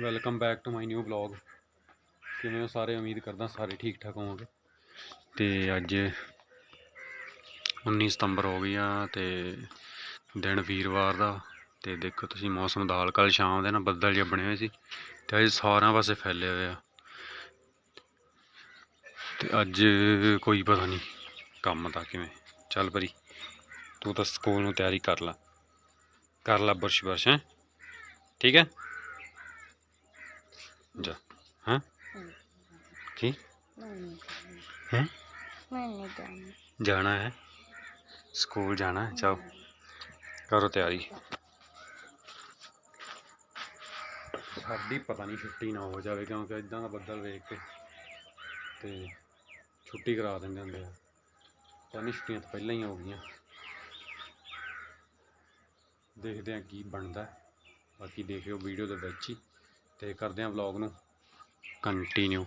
Welcome back to my new blog ਕਿਵੇਂ ਹੋ ਸਾਰੇ? ਉਮੀਦ ਕਰਦਾ ਸਾਰੇ ਠੀਕ ਠਾਕ ਹੋਵੋਗੇ। ਤੇ ਅੱਜ 19 ਸਤੰਬਰ ਹੋ ਗਈ ਆ ਤੇ ਦਿਨ ਵੀਰਵਾਰ ਦਾ। ਤੇ ਦੇਖੋ ਤੁਸੀਂ ਮੌਸਮ ਦਾ ਹਾਲ ਕੱਲ ਸ਼ਾਮ ਦੇ ਨਾ ਬੱਦਲ ਜਿਹਾ ਬਣੇ ਹੋਏ ਸੀ। ਤੇ ਅੱਜ ਸਾਰਿਆਂ ਪਾਸੇ ਫੈਲੇ ਹੋਏ ਆ। ਤੇ ਅੱਜ ਕੋਈ ਪਤਾ ਨਹੀਂ ਕੰਮ ਦਾ ਕਿਵੇਂ। ਚੱਲ ਪਰੀ, ਤੂੰ ਤਾਂ ਸਕੂਲ ਨੂੰ ਤਿਆਰੀ ਕਰ ਲੈ। ਕਰ ਲੈ ਬੁਰਸ਼ ਬਰਸ਼ ਹੈ। ਠੀਕ ਹੈ? ਜਾ ਹਾਂ ਕੀ ਹੈ ਮੈਂ ਨਹੀਂ ਜਾਣਾ ਜਾਣਾ ਹੈ ਸਕੂਲ ਜਾਣਾ ਹੈ ਜਾਓ ਕਰੋ ਤਿਆਰੀ ਸਾਡੀ ਪਤਾ ਨਹੀਂ ਛੁੱਟੀ ਨਾ ਹੋ ਜਾਵੇ, ਕਿਉਂਕਿ ਇਦਾਂ ਦਾ ਬੱਦਲ ਵੇਖ ਕੇ ਤੇ ਛੁੱਟੀ ਕਰਾ ਦਿੰਦੇ ਹੁੰਦੇ ਆ। ਤਾਂ ਨਹੀਂ ਛੁੱਟੀਆਂ ਤਾਂ ਪਹਿਲਾਂ ਹੀ ਹੋ ਗਈਆਂ। ਦੇਖਦੇ ਆ ਕੀ ਬਣਦਾ। ਬਾਕੀ ਦੇਖਿਓ ਵੀਡੀਓ ਦੇ ਵਿੱਚ ਹੀ। ਤੇ ਕਰਦੇ ਆ ਵਲੌਗ ਨੂੰ ਕੰਟੀਨਿਊ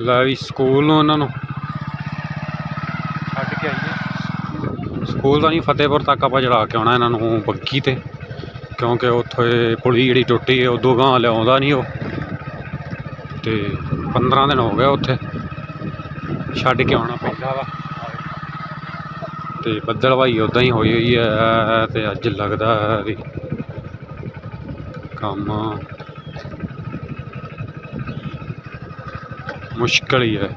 ਲੈ ਵੀ ਸਕੂਲ ਨੂੰ ਉਹਨਾਂ ਨੂੰ। ਛੱਡ ਕੇ ਆਈਏ। ਸਕੂਲ ਤਾਂ ਨਹੀਂ ਫਤਿਹਪੁਰ ਤੱਕ ਆਪਾਂ ਚੜਾ ਕੇ ਆਉਣਾ ਇਹਨਾਂ ਨੂੰ ਬੱਗੀ ਤੇ। ਕਿਉਂਕਿ ਉੱਥੇ ਪੁਲੀ ਜਿਹੜੀ ਟੁੱਟੀ ਹੈ ਉਦੋਂ ਗਾਂ ਲਿਆਉਂਦਾ ਨਹੀਂ ਉਹ। ਤੇ 15 ਦਿਨ ਹੋ ਗਏ ਉੱਥੇ। ਛੱਡ ਕੇ ਆਉਣਾ ਪੈਂਦਾ ਵਾ। ਤੇ ਬੱਦਲਵਾਈ ਉਦਾਂ ਹੀ ਹੋਈ ਹੋਈ ਹੈ ਤੇ ਅੱਜ ਲੱਗਦਾ ਹੈ ਵੀ ਕੰਮ ਮੁਸ਼ਕਲ ਹੀ ਹੈ।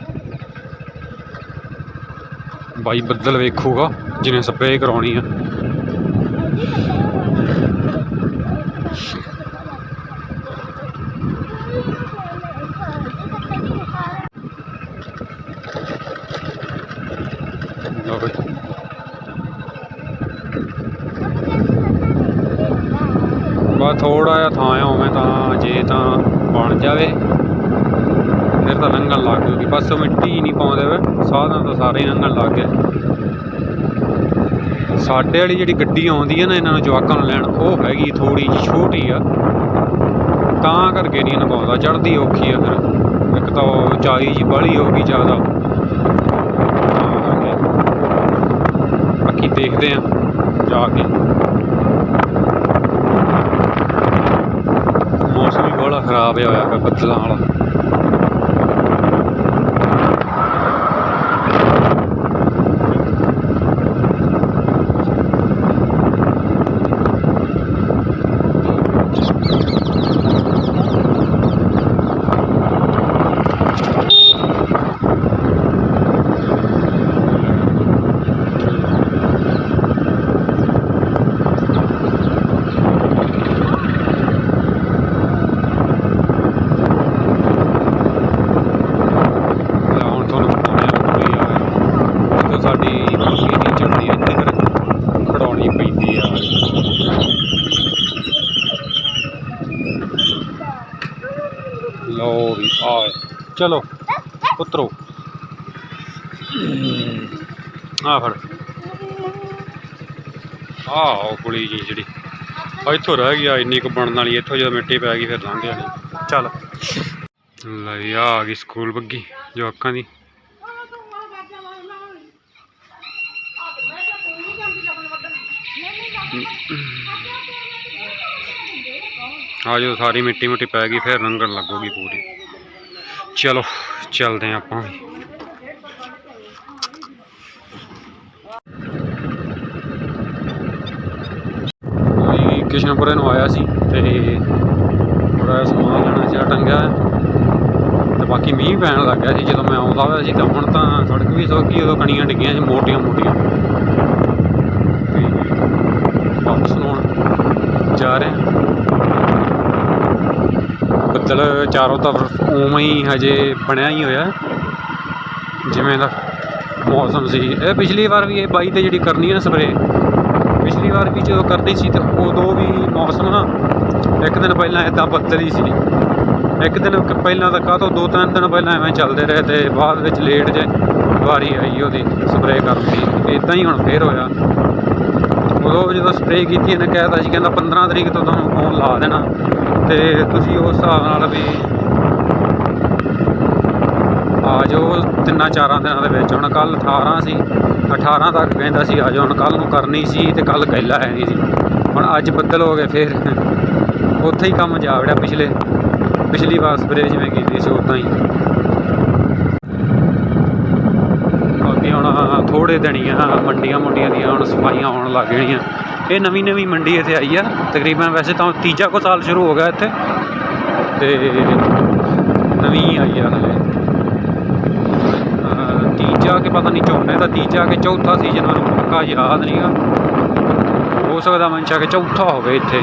ਬਾਈ ਬੱਦਲ ਵੇਖੂਗਾ ਜਿਹਨੇ ਸਪਰੇਅ ਕਰਾਉਣੀ ਆ। ਲਓ ਬਈ। ਥੋੜਾ ਜਿਹਾ ਥਾਂ ਆ, ਉਵੇਂ ਤਾਂ ਜੇ ਤਾਂ ਬਣ ਜਾਵੇ, ਫਿਰ ਤਾਂ ਲੰਘਣ ਲੱਗ ਜੂਗੀ। ਬਸ ਉਹ ਮਿੱਟੀ ਹੀ ਨਹੀਂ ਪਾਉਂਦੇ ਵੇ, ਸਾਧਨ ਤਾਂ ਸਾਰੇ ਹੀ ਲੰਘਣ ਲੱਗ ਗਏ। ਸਾਡੇ ਵਾਲੀ ਜਿਹੜੀ ਗੱਡੀ ਆਉਂਦੀ ਹੈ ਨਾ, ਇਹਨਾਂ ਨੂੰ ਜਵਾਕਾਂ ਨੂੰ ਲੈਣ, ਉਹ ਹੈਗੀ ਥੋੜੀ ਜਿਹੀ ਛੋਟੀ ਆ। ਤਾਂ ਕਰਕੇ ਨਹੀਂ ਇਹਨਾਂ ਪਾਉਂਦਾ, ਚੜ੍ਹਦੀ ਔਖੀ ਆ ਫਿਰ। ਇੱਕ ਤਾਂ ਉਹ ਉਚਾਈ ਜੀ ਬਾਹਲੀ ਹੋ ਗਈ ਜ਼ਿਆਦਾ। ਬਾਕੀ ਦੇਖਦੇ ਆ, ਜਾ ਕੇ ਮੌਸਮ ਵੀ ਬੜਾ ਖਰਾਬ ਹੋਇਆ ਪਿਆ ਬੱਦਲਾਂ ਵਾਲਾ ਲੈ ਹੁਣ ਤੁਹਾਨੂੰ ਪਾਉਣੇ ਆ ਕੋਈ ਆ ਤੇ ਸਾਡੀ ਬੱਗੀ ਨਹੀਂ ਚੜਦੀ ਇੱਥੇ ਫਿਰ ਖੜਾਉਣੀ ਪੈਂਦੀ ਆ ਲਓ ਵੀ, ਆ ਚਲੋ ਉਤਰੋ ਆ ਫੜ। ਆ ਉਹ ਪੁਲੀ ਜੀ ਜਿਹੜੀ। ਇੱਥੋਂ ਰਹਿ ਗਿਆ ਇੰਨੀ ਕੁ ਬਣਨ ਵਾਲੀ, ਇੱਥੋਂ ਜਦੋਂ ਮਿੱਟੀ ਪੈ ਗਈ, ਫਿਰ ਲੰਘ ਜਾਣੀ। ਚੱਲ। ਲੈ ਆ ਆ ਗਈ ਸਕੂਲ ਬੱਗੀ, ਜਵਾਕਾਂ ਦੀ। ਆ ਜਦੋਂ ਸਾਰੀ ਮਿੱਟੀ ਮੁੱਟੀ ਪੈ ਗਈ, ਫਿਰ ਰੰਗਣ ਲੱਗੂਗੀ ਪੂਰੀ। ਚਲੋ, ਚੱਲਦੇ ਹਾਂ ਆਪਾਂ ਵੀ। ਕਿਸ਼ਨਪੁਰੇ ਨੂੰ ਆਇਆ ਸੀ ਤੇ ਥੋੜਾ ਸਮਾਨ ਲੈਣਾ ਸੀ ਟੰਗਿਆ ਹੋਇਆ। ਤੇ ਬਾਕੀ ਮੀਂਹ ਪੈਣ ਲੱਗ ਗਿਆ ਸੀ, ਜਦੋਂ ਮੈਂ ਆਉਂਦਾ ਹੋਇਆ ਸੀ, ਤਾਂ ਹੁਣ ਤਾਂ ਸੜਕ ਵੀ ਸੌਗੀ ਉਦੋਂ ਕਣੀਆਂ ਡਿੱਗੀਆਂ ਸੀ, ਮੋਟੀਆਂ ਮੋਟੀਆਂ। ਤੇ ਵਾਪਸ ਨੂੰ ਜਾ ਰਹੇ ਹਾਂ ਬੱਦਲ ਚਾਰੋਂ ਤਰਫ ਉਵੇਂ ਹੀ ਹਜੇ ਬਣਿਆ ਹੀ ਹੋਇਆ। ਜਿਵੇਂ ਦਾ ਮੌਸਮ ਸੀ। ਇਹ ਪਿਛਲੀ ਵਾਰ ਵੀ ਇਹ ਬਾਈ ਤੇ ਜਿਹੜੀ ਕਰਨੀ ਹੈ ਨਾ ਸਪਰੇ ਪਿਛਲੀ ਵਾਰ ਵੀ ਜਦੋਂ ਕਰਨੀ ਸੀ ਤਾਂ ਉਦੋਂ ਵੀ ਮੌਸਮ ਨਾ ਇੱਕ ਦਿਨ ਪਹਿਲਾਂ ਇਦਾਂ ਬੱਦਲ ਹੀ ਸੀ। ਇੱਕ ਦਿਨ ਪਹਿਲਾਂ ਤਾਂ ਕਾਹ ਤੋਂ ਦੋ ਤਿੰਨ ਦਿਨ ਪਹਿਲਾਂ ਐਵੇਂ ਚੱਲਦੇ ਰਹੇ ਤੇ ਬਾਅਦ ਵਿੱਚ ਲੇਟ ਜੇ ਵਾਰੀ ਆਈ ਉਹਦੀ ਸਪਰੇਅ ਕਰਨ ਦੀ। ਇਦਾਂ ਹੀ ਹੁਣ ਫੇਰ ਹੋਇਆ। ਉਹ ਜਦੋਂ ਸਪਰੇਅ ਕੀਤੀ ਇਹਨੇ ਕਹਿਤਾ ਸੀ, ਕਹਿੰਦਾ 15 ਤਰੀਕ ਤੋਂ ਤੁਹਾਨੂੰ ਫੋਨ ਲਾ ਦੇਣਾ। ਤੇ ਤੁਸੀਂ ਉਸ ਹਿਸਾਬ ਨਾਲ ਵੀ ਆ ਜਾਓ ਤਿੰਨਾਂ ਚਾਰਾਂ ਦਿਨਾਂ ਦੇ ਵਿੱਚ। ਹੁਣ ਕੱਲ 18 ਸੀ 18 ਤੱਕ ਕਹਿੰਦਾ ਸੀ ਆ ਜਾਓ ਹੁਣ ਕੱਲ ਨੂੰ ਕਰਨੀ ਸੀ ਤੇ ਕੱਲ ਕਹਿਲਾ ਹੈ ਨਹੀਂ ਸੀ। ਹੁਣ ਅੱਜ ਬੱਦਲ ਹੋ ਗਏ ਫੇਰ। ਉੱਥੇ ਹੀ ਕੰਮ ਜਾ ਵੜਿਆ ਪਿਛਲੇ, ਪਿਛਲੀ ਵਾਰ ਸਪਰੇਅ ਜਿਵੇਂ ਕੀਤੀ ਸੀ, ਉਦਾਂ ਹੀ। ਹੁਣ ਥੋੜੇ ਦਿਨੀਆਂ ਮੰਡੀਆਂ ਮੁੰਡੀਆਂ ਦੀਆਂ ਹੁਣ ਸਫਾਈਆਂ ਹੋਣ ਲੱਗ ਗਈਆਂ। ਇਹ ਨਵੀਂ ਨਵੀਂ ਮੰਡੀ ਇੱਥੇ ਆਈ ਆ। ਤਕਰੀਬਨ ਵੈਸੇ ਤਾਂ ਤੀਜਾ ਕੋ ਸਾਲ ਸ਼ੁਰੂ ਹੋ ਗਿਆ ਇੱਥੇ। ਤੇ ਨਵੀਂ ਆਈ ਆ ਹਲੇ। ਤੀਜਾ ਕਿ ਪਤਾ ਨਹੀਂ ਝੋਨੇ ਦਾ ਤੀਜਾ ਕਿ ਚੌਥਾ ਸੀਜ਼ਨ ਮੈਨੂੰ ਪੱਕਾ ਯਾਦ ਨਹੀਂਗਾ ਹੋ ਸਕਦਾ ਮਨਸ਼ਾ ਕਿ ਚੌਥਾ ਹੋਵੇ ਇੱਥੇ।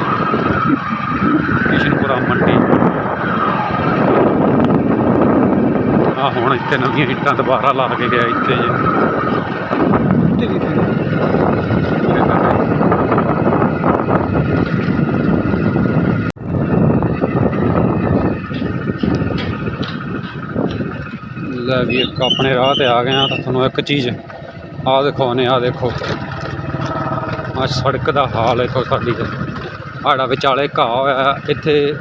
ਕਿਸ਼ਨਪੁਰਾ ਮੰਡੀ। ਆ ਹੁਣ ਇੱਥੇ ਨਵੀਆਂ ਇੱਟਾਂ ਦੁਬਾਰਾ ਲਾ ਕੇ ਗਿਆ ਇੱਥੇ ਜੇ ਤੇ ਲੈ ਇੱਕ ਆਪਣੇ ਰਾਹ ਤੇ ਆ ਗਏ ਆ ਤਾਂ ਤੁਹਾਨੂੰ ਇੱਕ ਚੀਜ਼ ਆ ਦਿਖਾਉਨੇ ਆ ਦੇਖੋ। ਆ ਸੜਕ ਦਾ ਹਾਲ ਦੇਖੋ ਸਾਡੀ ਆੜਾ ਵਿਚਾਲੇ ਘਾਹ ਹੋਇਆ ਹੈ, ਇੱਥੇ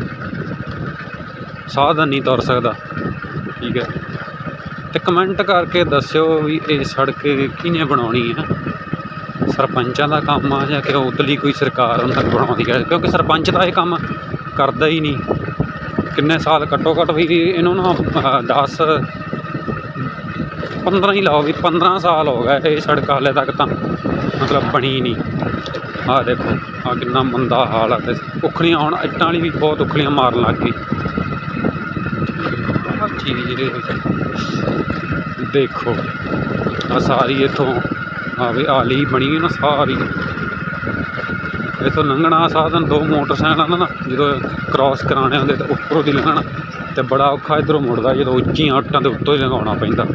ਸਾਧਨ ਨਹੀਂ ਤੁਰ ਸਕਦਾ। ਠੀਕ ਹੈ। ਤੇ ਕਮੈਂਟ ਕਰਕੇ ਦੱਸਿਓ ਵੀ ਇਹ ਸੜਕ ਕਿਹਨੇ ਬਣਾਉਣੀ ਹੈ? ਸਰਪੰਚਾਂ ਦਾ ਕੰਮ ਆ ਜਾਂ ਕਿ ਉਤਲੀ ਕੋਈ ਸਰਕਾਰ ਉਹਨਾਂ ਦੀ ਬਣਾਉਂਦੀ ਹੈ? ਕਿਉਂਕਿ ਸਰਪੰਚ ਤਾਂ ਇਹ ਕੰਮ ਕਰਦਾ ਹੀ ਨਹੀਂ। ਕਿੰਨੇ ਸਾਲ ਘੱਟੋ ਘੱਟ ਵੀ ਇਹਨੂੰ ਨਾ 10 15 ਹੀ ਲਾਓ ਵੀ 15 ਸਾਲ ਹੋ ਗਏ ਇਹ ਸੜਕ ਹਾਲੇ ਤੱਕ ਤਾਂ, ਮਤਲਬ ਬਣੀ ਨਹੀਂ। ਆਹ ਦੇਖੋ ਆ ਕਿੰਨਾ ਮੰਦਾ ਹਾਲ ਆ ਤੇ ਉਖਲੀਆਂ ਹੁਣ, ਇੱਟਾਂ ਵਾਲੀ ਵੀ ਬਹੁਤ ਉਖਲੀਆਂ ਮਾਰਨ ਲੱਗ ਗਈ। ਚੀਜ਼ ਜਿਹੜੇ ਦੇਖੋ ਆ ਸਾਰੀ ਇੱਥੋਂ ਆ ਵੀ ਆਲੀ ਬਣੀ ਨਾ ਸਾਰੀ। ਇਥੋਂ ਲੰਘਣਾ ਸਾਧਨ ਦੋ ਮੋਟਰਸਾਈਕਲਾਂ ਦਾ ਨਾ, ਜਦੋਂ ਕ੍ਰਾਸ ਕਰਾਣੇ ਹੁੰਦੇ ਤਾਂ ਉੱਪਰੋਂ ਦੀ ਲੰਘਣਾ, ਤੇ ਬੜਾ ਔਖਾ ਇਧਰੋਂ ਮੁੜਦਾ, ਜਦੋਂ ਉੱਚੀਆਂ ਉੱਟਾਂ ਦੇ ਉੱਤੋਂ ਹੀ ਲੰਘਾਉਣਾ ਪੈਂਦਾ।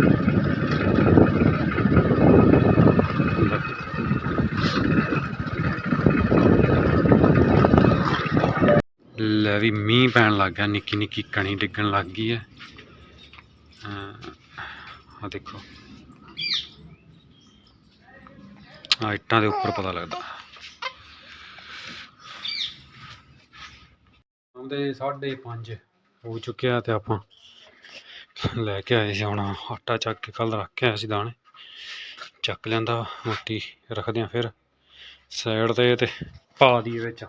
ਲੈ ਮੀਂਹ ਪੈਣ ਲੱਗ ਗਿਆ, ਨਿੱਕੀ ਨਿੱਕੀ ਕਣੀ ਡਿੱਗਣ ਲੱਗ ਗਈ ਹੈ। ਆ ਦੇਖੋ। ਆ ਇੱਟਾਂ ਦੇ ਉੱਪਰ ਪਤਾ ਲੱਗਦਾ। ਆਉਂਦੇ 5:30 ਹੋ ਚੁੱਕਿਆ ਤੇ ਆਪਾਂ ਲੈ ਕੇ ਆਏ ਸੀ ਹੁਣ ਆਟਾ ਚੱਕ ਕੇ ਕੱਲ ਰੱਖ ਕੇ ਆਏ ਸੀ ਦਾਣੇ। ਚੱਕ ਲੈਂਦਾ ਮੋਟੀ ਰੱਖਦੇ ਆ ਫਿਰ। ਸਾਈਡ ਤੇ ਤੇ ਪਾ ਦਈਏ ਵਿੱਚ।